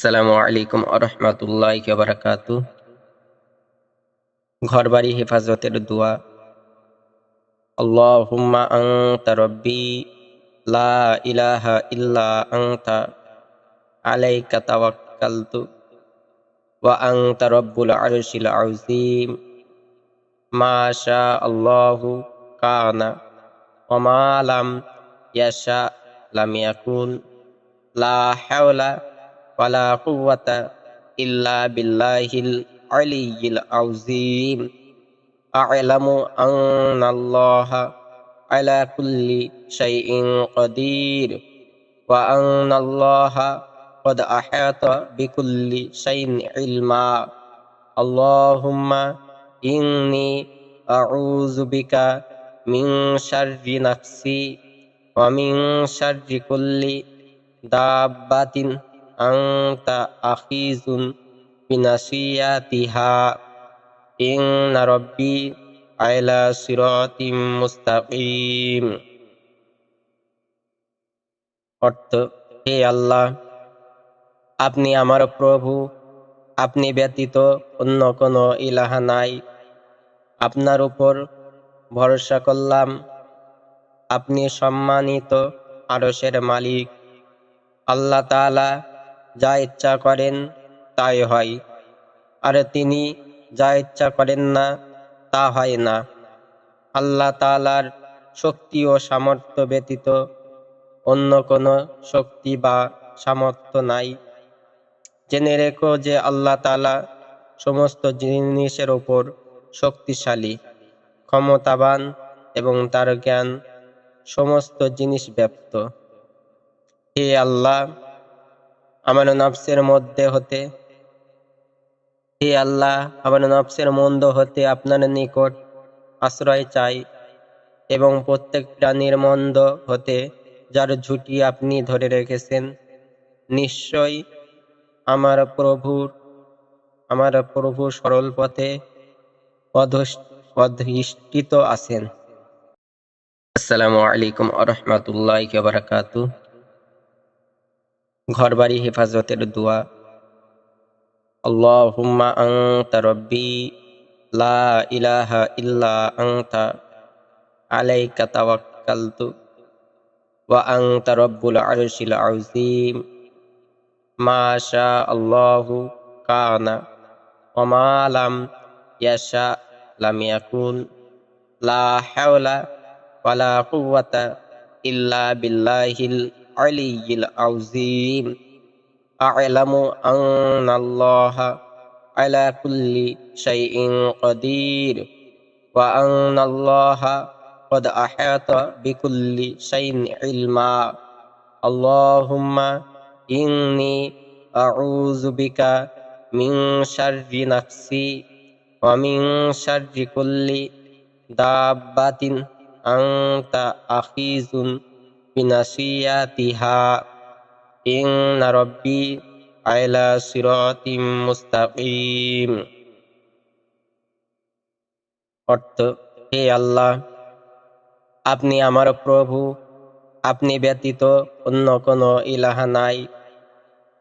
আসসালামু আলাইকুম আরহামাতুল্লাহ বারাকাতু। ঘর বাড়ি হেফাজতের দোয়া। আল্লাহুম্মা আনতা রব্বি, লা ইলাহা ইল্লা আনতা, আলাইকা তাওয়াক্কালতু, ওয়া আনতা রব্বুল আরশিল আযীম। মা শা আল্লাহু কানা, ওয়া মা লাম ইয়াশা লাম ইয়াকুন। লা হাওলা ولا قوة إلا بالله العلي العظيم. أعلم أن الله على كل شيء قدير وأن الله قد أحاط بكل شيء علما. اللهم إني أعوذ بك من شر نفسي ومن شر كل دابة. আংতা আখিজুন বিনাসিয়া তিহা ইং নারব্বি আয়লা সিরতিম মুস্তাকিম অর্থ, হে আল্লাহ, আপনি আমার প্রভু, আপনি ব্যতীত অন্য কোনো ইলাহা নাই। আপনার উপর ভরসা করলাম। আপনি সম্মানিত আরসের মালিক। আল্লাহ তালা যা ইচ্ছা করেন তাই হয়। আর তিনি যা ইচ্ছা করেন না, তা হয় না। আল্লাহ তাআলার শক্তি ও সামর্থ্য ব্যতীত অন্য কোনো শক্তি বা সামর্থ্য নাই। জেনে রেখো যে আল্লাহ তালা সমস্ত জিনিসের উপর শক্তিশালী, ক্ষমতাবান এবং তার জ্ঞান সমস্ত জিনিস ব্যপ্ত। হে আল্লাহ আমার নফসের মধ্যে হতে, হে আল্লাহ আমার নফসের মন্দ হতে আপনার নিকট আশ্রয় চাই এবং প্রত্যেক প্রাণীর মন্দ হতে যার ঝুঁটি আপনি ধরে রেখেছেন, নিশ্চয় আমার প্রভুর, আমার প্রভু সরল পথে অধিষ্ঠিত আছেন। আসসালামু আলাইকুম আরহামাতুল্লাহ বারাকাতু ঘর বাড়ি হেফাজতের দোয়া। আল্লাহুম্মা আনতা রব্বি, লা ইলাহা ইল্লা আনতা, আলাইকা তাওয়াক্কালতু, ওয়া আনতা রব্বুল আরশিল আযীম। মা শা আল্লাহু কানা, ওয়া মা লাম ইয়াশা, লাম ইয়াকুন, লা হাওলা ওয়ালা কুওয়াতা ইল্লা বিল্লাহিল العلي العظيم أعلم أن الله على كل شيء قدير وأن الله قد أحاط بكل شيء علما اللهم إني أعوذ بك من شر نفسي ومن شر كل دابة أنت أخيذ বিনাসিয়াতিহা ইং নারব্বি আয়লা সিরতিম মুস্তাকিম অর্থ, হে আল্লাহ, আপনি আমার প্রভু, আপনি ব্যতীত অন্য কোনো ইলাহা নাই।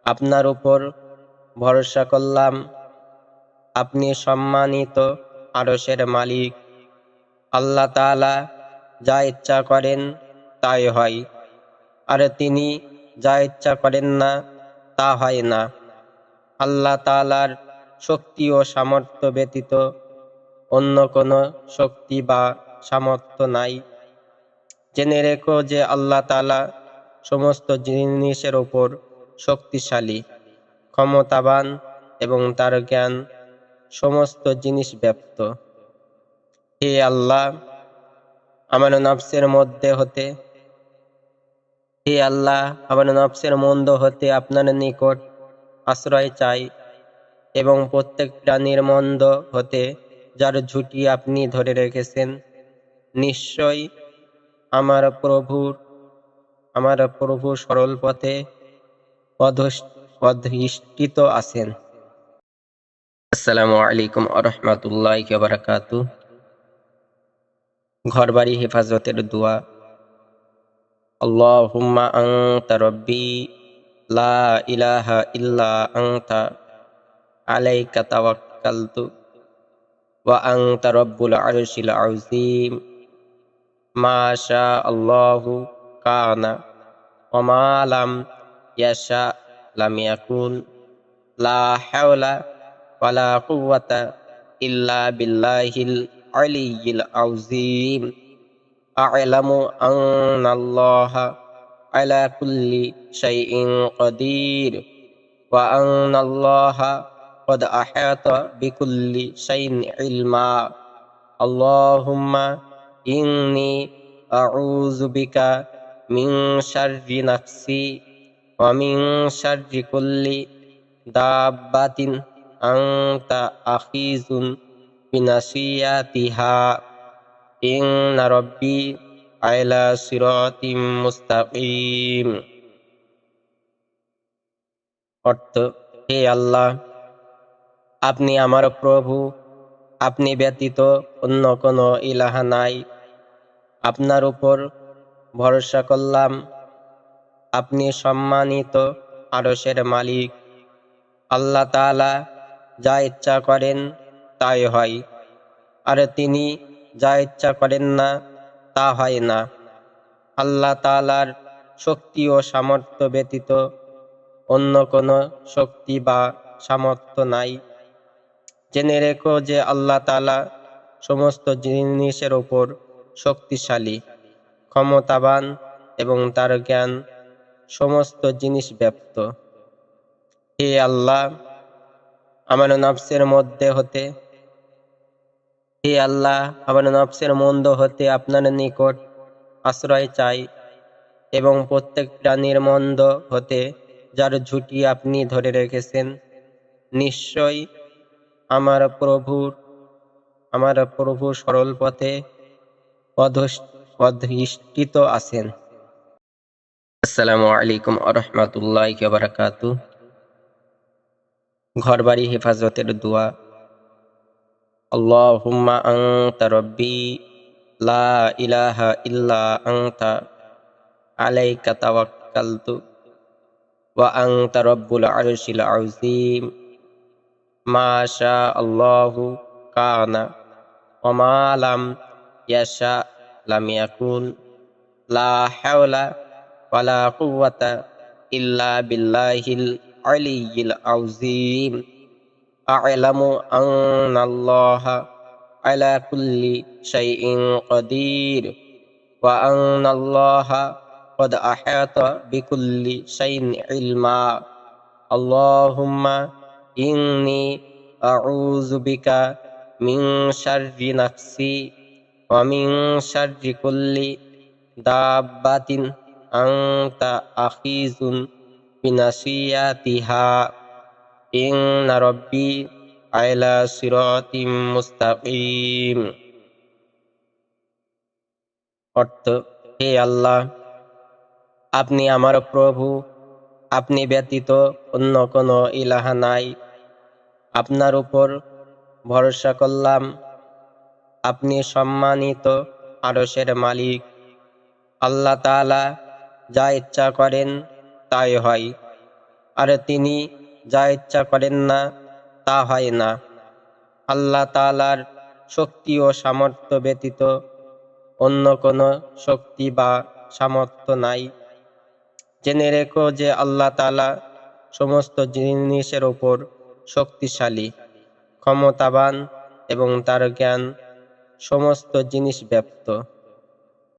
আপনার উপর ভরসা করলাম। আপনি সম্মানিত আরসের মালিক। আল্লাহ তালা যা ইচ্ছা করেন তাই হয়। আর তিনি যা ইচ্ছা করেন না, তা হয় না। আল্লাহ তাআলার শক্তি ও সামর্থ্য ব্যতীত অন্য কোনো শক্তি বা সামর্থ্য নাই। জেনে রেখো যে আল্লাহ তালা সমস্ত জিনিসের ওপর শক্তিশালী, ক্ষমতাবান এবং তার জ্ঞান সমস্ত জিনিস ব্যপ্ত। হে আল্লাহ, আমার নফসের মধ্যে হতে হে আল্লাহ, আমার নফসের মন্দ হতে আপনার নিকট আশ্রয় চাই এবং প্রত্যেক প্রাণীর মন্দ হতে যার ঝুঁটি আপনি ধরে রেখেছেন নিশ্চয় আমার প্রভুর, আমার প্রভু সরল পথে অধিষ্ঠিত আছেন। আসসালামু আলাইকুম আরহামাতুল্লাহ বারাকাতু ঘর বাড়ি হেফাজতের দোয়া আল্লাহুম্মা আনতা রব্বি, লা ইলাহা ইল্লা আনতা, আলাইকা তাওয়াক্কালতু, ওয়া আনতা রব্বুল আরশিল আযীম। মা শা আল্লাহু কানা, ওয়া মা লাম ইয়াশা লাম ইয়াকুন। লা হাওলা ওয়ালা কুওয়াতা ইল্লা বিল্লাহিল আলিয়্যিল আযীম। আ'লামু আন্নাল্লাহা আলা কুল্লি শাইইন কাদির ওয়া আন্নাল্লাহা قد أحاط بكل شيء علما اللهم إني أعوذ بك من شر نفسي ومن شر كل دابة أنت أخيز بنصياتها ইং নারব্বি আয়লা সিরতিম মুস্তাকিম। অর্থ, হে আল্লাহ, আপনি আমার প্রভু, আপনি ব্যতীত অন্য কোনো ইলাহা নাই। আপনার উপর ভরসা করলাম, আপনি সম্মানিত আরসের মালিক। আল্লাহ তালা যা ইচ্ছা করেন তাই হয়। আর তিনি যা ইচ্ছা করেন না, তা হয় না। আল্লাহ তাআলার শক্তি ও সামর্থ্য ব্যতীত অন্য কোনো শক্তি বা সামর্থ্য নাই। জেনে রেখো যে আল্লাহ তালা সমস্ত জিনিসের ওপর শক্তিশালী, ক্ষমতাবান এবং তার জ্ঞান সমস্ত জিনিস ব্যপ্ত। হে আল্লাহ, আমার নফসের মধ্যে হতে হে আল্লাহ, আমার নফসের মন্দ হতে আপনার নিকট আশ্রয় চাই এবং প্রত্যেক প্রাণীর মন্দ হতে যার ঝুঁটি আপনি ধরে রেখেছেন। নিশ্চয় আমার প্রভুর আমার প্রভু সরল পথে অধিষ্ঠিত আছেন। আসসালামু আলাইকুম আরহামতুল্লাহ বারাকাতু ঘর বাড়ি হেফাজতের দোয়া রব্বি, লা ইলাহা ইল্লা আনতা, আলাইকা তাওয়াক্কালতু, ওয়া আনতা রব্বুল আরশিল আযীম। মা শা আল্লাহু কানা, ওয়া মা লাম ইয়াশা লাম ইয়াকুন। লা হাওলা ওয়ালা কুওয়াতা ইল্লা বিল্লাহিল আলিয়্যিল আযীম। আ'লামু আন্নাল্লাহা আলা কুল্লি শাইইন কাদির ওয়া আন্নাল্লাহা قد أحاط بكل شيء علما اللهم إني أعوذ بك من شر نفسي ومن شر كل دابة أنت أخيز بنصياتها ইং নারব্বি আয়লা সিরতিম মুস্তাকিম। অর্থ, হে আল্লাহ, আপনি আমার প্রভু, আপনি ব্যতীত অন্য কোনো ইলাহা নাই। আপনার উপর ভরসা করলাম, আপনি সম্মানিত আরসের মালিক। আল্লাহ তালা যা ইচ্ছা করেন তাই হয়। আর তিনি যা ইচ্ছা করেন না, তা হয় না। আল্লাহ তাআলার শক্তি ও সামর্থ্য ব্যতীত অন্য কোনো শক্তি বা সামর্থ্য নাই। জেনে রেখো যে আল্লাহ তালা সমস্ত জিনিসের ওপর শক্তিশালী, ক্ষমতাবান এবং তার জ্ঞান সমস্ত জিনিস ব্যপ্ত।